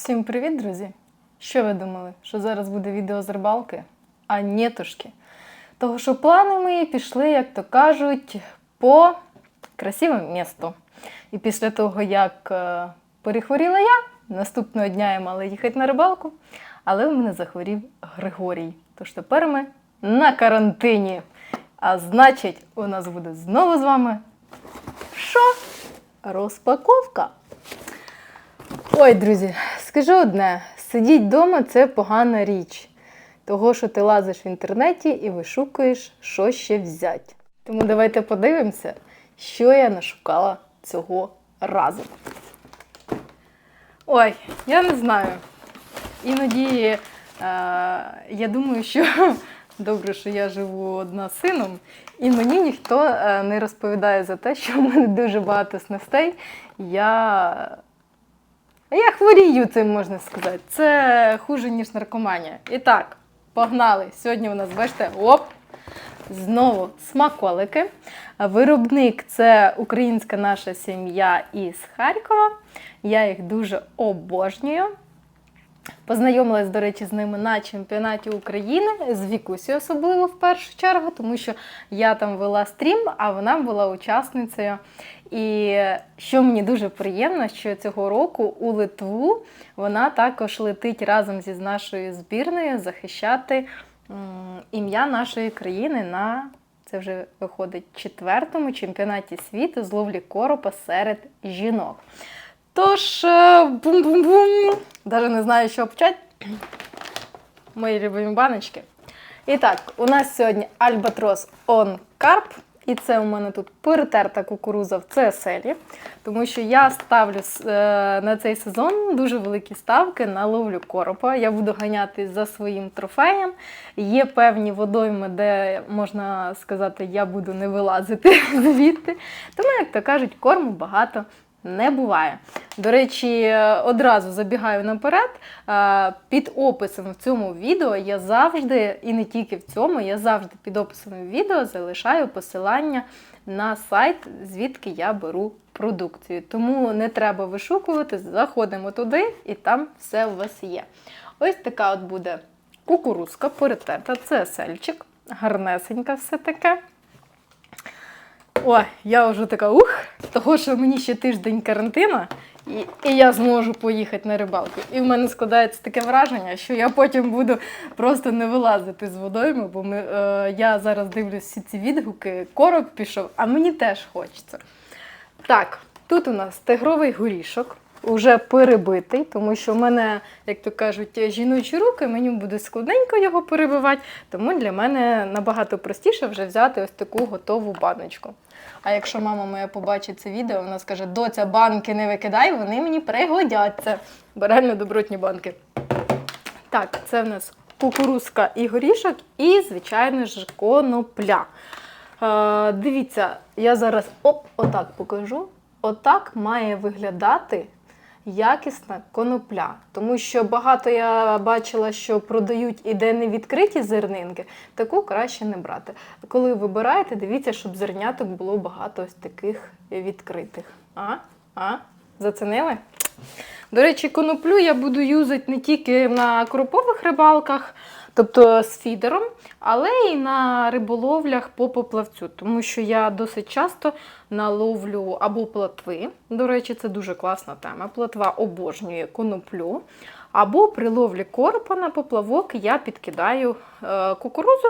Всім привіт, друзі! Що ви думали? Що зараз буде відео з рибалки? А нєтушки. Того, що плани мої пішли, як то кажуть, по красивому місту. І після того, як е, перехворіла я, наступного дня я мала їхати на рибалку, але в мене захворів Григорій. Тож тепер ми на карантині. А значить, у нас буде знову з вами що? Розпаковка. Ой, друзі, скажу одне: сидіть вдома це погана річ. Того, що ти лазиш в інтернеті і вишукуєш, що ще взяти. Тому давайте подивимося, що я нашукала цього разу. Ой, я не знаю. Іноді е, я думаю, що добре, що я живу одна з сином, і мені ніхто е, не розповідає за те, що в мене дуже багато снастей. Я я хворію цим можна сказати. Це хуже, ніж наркоманія. І так, погнали. Сьогодні у нас, бачите, оп! Знову смаколики. Виробник це українська наша сім'я із Харкова. Я їх дуже обожнюю. Познайомилась, до речі, з ними на чемпіонаті України з Вікусі, особливо в першу чергу, тому що я там вела стрім, а вона була учасницею. І що мені дуже приємно, що цього року у Литву вона також летить разом зі нашою збірною захищати ім'я нашої країни на це вже виходить четвертому чемпіонаті світу з ловлі коропа серед жінок. Тож, е, бум-бум-бум. Даже не знаю, що почати. Мої любимі баночки. І так, у нас сьогодні Альбатрос On Carp. І це у мене тут перетерта кукуруза в CSL, тому що я ставлю е, на цей сезон дуже великі ставки на ловлю коропа. Я буду ганяти за своїм трофеєм. Є певні водойми, де можна сказати, я буду не вилазити звідти. Тому, як то кажуть, корму багато не буває. До речі, одразу забігаю наперед. е, Під описом в цьому відео я завжди, і не тільки в цьому, я завжди під описом відео залишаю посилання на сайт, звідки я беру продукцію. Тому не треба вишукувати, заходимо туди і там все у вас є. Ось така от буде кукурузка перетерта, це сельчик, гарнесенька все таке. Ой, я вже така ух, того, що мені ще тиждень карантина, і, і я зможу поїхати на рибалку. І в мене складається таке враження, що я потім буду просто не вилазити з водойми, бо ми, е, я зараз дивлюсь всі ці відгуки, короб пішов, а мені теж хочеться. Так, тут у нас тигровий горішок. Уже перебитий, тому що в мене, як то кажуть, жіночі руки, мені буде складненько його перебивати, тому для мене набагато простіше вже взяти ось таку готову баночку. А якщо мама моя побачить це відео, вона скаже: доця, банки не викидай, вони мені пригодяться. Бо реально добротні банки. Так, це в нас кукурузка і горішок, і, звичайно ж, конопля. Е, дивіться, я зараз оп, отак покажу. Отак має виглядати якісна конопля. Тому що багато я бачила, що продають і де не відкриті зернинки, таку краще не брати. Коли вибираєте, дивіться, щоб зерняток було багато ось таких відкритих. А? А? Зацінили? До речі, коноплю я буду юзати не тільки на кропових рибалках, тобто з фідером, але й на риболовлях по поплавцю, тому що я досить часто наловлю або платви. До речі, це дуже класна тема. Платва обожнює коноплю. Або при ловлі коропа на поплавок я підкидаю е, кукурузу.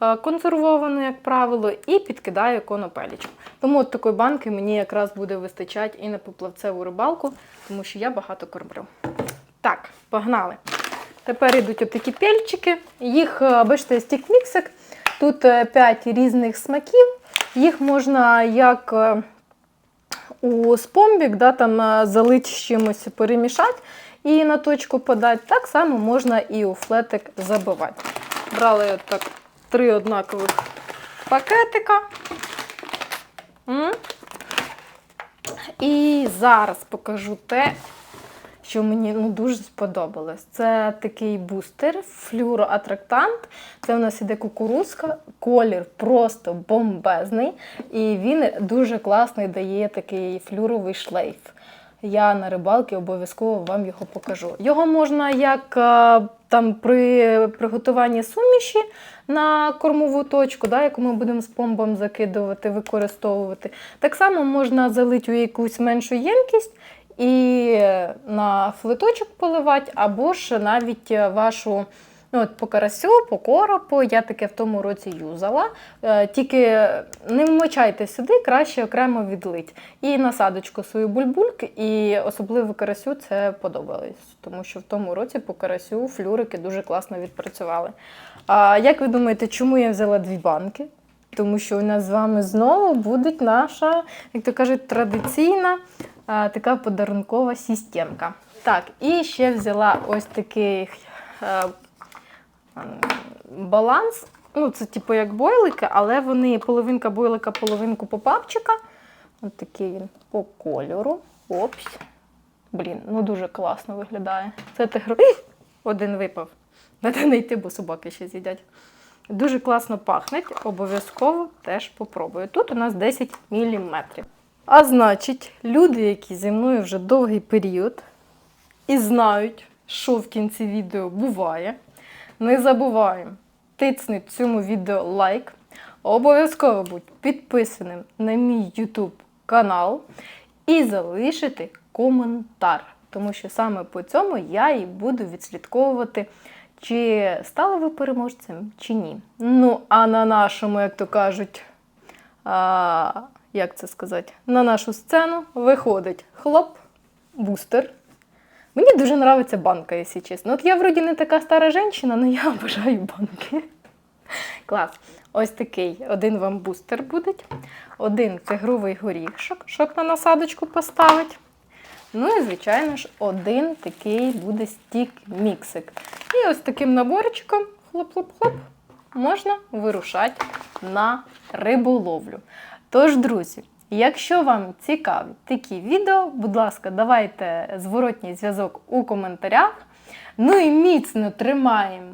е, Консервовану, як правило, і підкидаю конопелічку. Тому от такої банки мені якраз буде вистачати і на поплавцеву рибалку, тому що я багато кормлю. Так, погнали. Тепер йдуть отакі пельчики. Їх, е, бачите, стік-міксик. Тут 5 різних смаків. Їх можна як е, у спомбік, да, там е, залить з чимось перемішати і на точку подати. Так само можна і у флетик забивати. Брали так три однакових пакетика. І зараз покажу те, що мені ну, дуже сподобалось. Це такий бустер, флюроатрактант. Це у нас іде кукурузка, колір просто бомбезний. І він дуже класний дає такий флюровий шлейф. я на рибалки обов'язково вам його покажу. Його можна як е, там при приготуванні суміші на кормову точку, да, яку ми будемо з помбом закидувати, використовувати. Так само можна залити у якусь меншу ємкість і на флеточок поливати, або ж навіть вашу. Ну, от по карасю, по коропу, я таке в тому році юзала. Е, тільки не вмочайте сюди, краще окремо відлить. І насадочку свою бульбульк, і особливо карасю це подобалось, тому що в тому році по карасю флюрики дуже класно відпрацювали. А як ви думаєте, чому я взяла дві банки? Тому що у нас з вами знову буде наша, як то кажуть, традиційна така подарункова системка. Так, і ще взяла ось такий е, баланс. Ну, це типу як бойлики, але вони половинка бойлика, половинку попапчика. Ось такий він по кольору. Опс. Блін, ну дуже класно виглядає. Це тигро. Один випав. Треба не йти, бо собаки ще з'їдять. Дуже класно пахне, обов'язково теж попробую. Тут у нас 10 мм. А значить, люди, які зі мною вже довгий період і знають, що в кінці відео буває, не забуваємо тицнути цьому відео лайк. Обов'язково будь підписаним на мій YouTube канал і залишити коментар. Тому що саме по цьому я і буду відслідковувати, чи стали ви переможцем, чи ні. Ну, а на нашому, як то кажуть, а, як це сказати, на нашу сцену виходить хлоп, бустер. Мені дуже подобається банка, якщо чесно. От я вроді не така стара жінка, але я обожаю банки. Клас. Ось такий один вам бустер буде, один тигровий горішок, щоб на насадочку поставити. Ну і, звичайно ж, один такий буде стік-міксик. І ось таким наборчиком, хлоп-хлоп-хлоп, можна вирушати на риболовлю. Тож, друзі, якщо вам цікаві такі відео, будь ласка, давайте зворотній зв'язок у коментарях. Ну і міцно тримаємо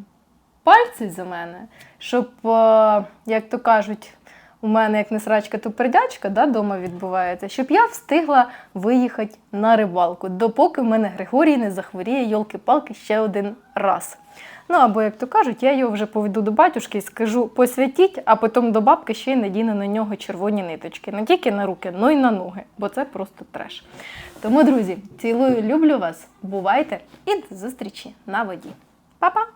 пальці за мене, щоб, е, як то кажуть, у мене як не срачка, то пердячка да, дома відбувається, щоб я встигла виїхати на рибалку, допоки в мене Григорій не захворіє йолки-палки ще один раз. Ну або, як то кажуть, я його вже поведу до батюшки і скажу посвятіть, а потім до бабки ще й надіну на нього червоні ниточки. Не тільки на руки, але й на ноги, бо це просто треш. Тому, друзі, цілую, люблю вас, бувайте і до зустрічі на воді. Па-па!